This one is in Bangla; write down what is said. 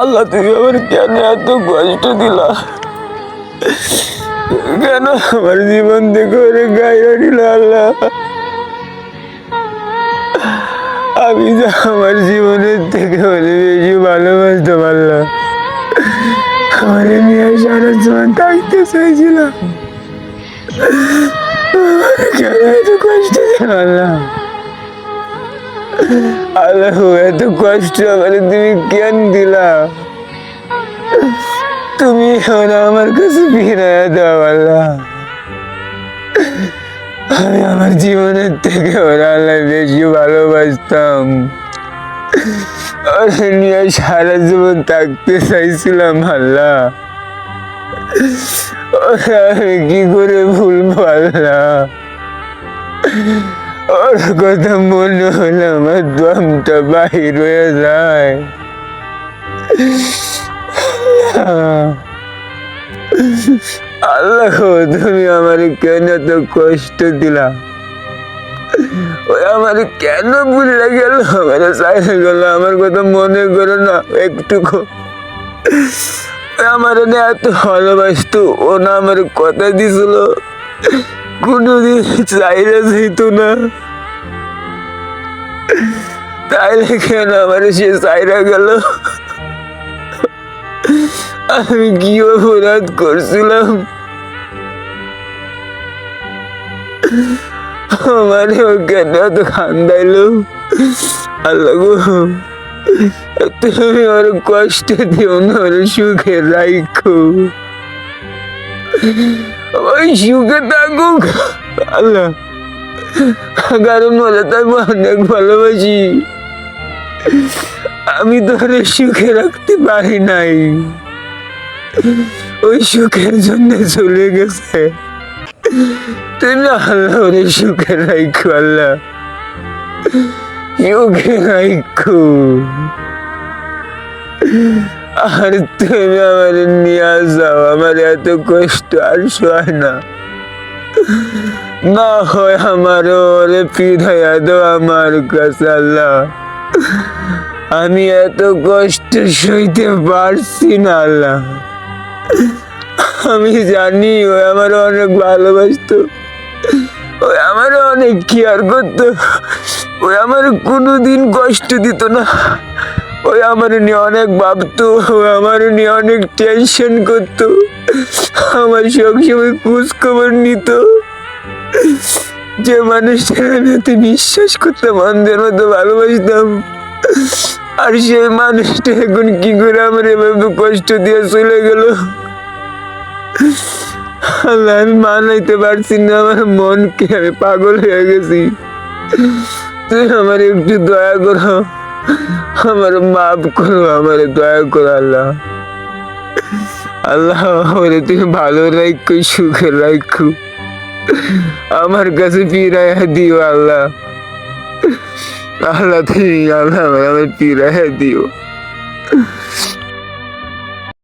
আল্লাহ, তুমি আমার কেন এত কষ্ট দিলা? কেন আমার জীবন থেকে ওরে গায়ে নিল আল্লাহ? আমি যে আমার জীবনের থেকে ওরে বেশি ভালোবাসতে পারলাম আমার নিয়ে সারা জীবন থাকতে চাইছিলাম। কেন এত কষ্ট দিল আল্লাহ? আল্লাহ, এত কষ্ট আমার তুমি কেন দিলা? তুমি আমার কাছে ফিরে দাও, আল্লাহ। আমি আমার জীবনের থেকে ওরা আল্লাহ বেশি ভালোবাসতাম। নিয়ে সারা জীবন থাকতে চাইছিলাম, আল্লাহ। আমি কি করে ভুলবো, আল্লাহ? ওর কথা মনে হলে আমার দমটা বাহির হয়ে যায় আল্লাহ, তুমি আমার কেন এত কষ্ট দিলা? ওই আমার কেন ভুলে গেল আমার চাইলে গেল? আমার কথা মনে করো না, একটুকু। আমার এত ভালোবাসতো, ও না আমার কথা দিছিল। কোনোদিন চাইলে যেত না। তাইলে কেন আমার সে চাইরা গেল? আমি কি অপরাধ করছিলাম? আমারে ও কেন এত খান্দাইলো আল্লাহ গো তুমি ওর কষ্ট দিও না ওর সুখে রাখো ওই সুখে থাকুক আল্লাহ কারণ বলে তাই অনেক ভালোবাসি। আমি তোরে সুখে রাখতে পারি নাই। ওই সুখের জন্য চলে গেছে। তুমি আল্লাহ, ওরে সুখে রাখো আল্লাহ। সুখে রাখো আর তুমি আমার নিয়ে যাও, আমার এত কষ্ট আর সয় না। না হয় আমার ওরে ফিরাইয়া দাও আমার কাছে, আল্লাহ। আমি এত কষ্ট সইতে পারছি না, আল্লাহ। আমি জানি ও আমার অনেক ভালোবাসতো ওই আমার অনেক কেয়ার করতো ওই আমার কোনোদিন কষ্ট দিত না। ওই আমার নিয়ে অনেক ভাবতো, আমার নিয়ে অনেক টেনশন করতো। আমার সবসময় খোঁজ খবর নিত। যে মানুষটা আমি এত বিশ্বাস করতাম অন্ধের মতো ভালোবাসতাম। আর সেই মানুষটা এখন কি করে আমার এভাবে কষ্ট দিয়ে চলে গেল? আল্লাহ, আমি মানাইতে পারছি না, আমার মনকে আমি পাগল হয়ে গেছি। তুই আমার একটু দয়া করো। আমার মাফ করো আমার দয়া করো আল্লাহ আল্লাহ ওরে তুমি ভালো রাখো সুখে রাখো আমার কাছে ফিরাইয়া দিও আল্লাহ আল্লাহ তুমি আল্লাহ আমার ফিরাইয়া দিও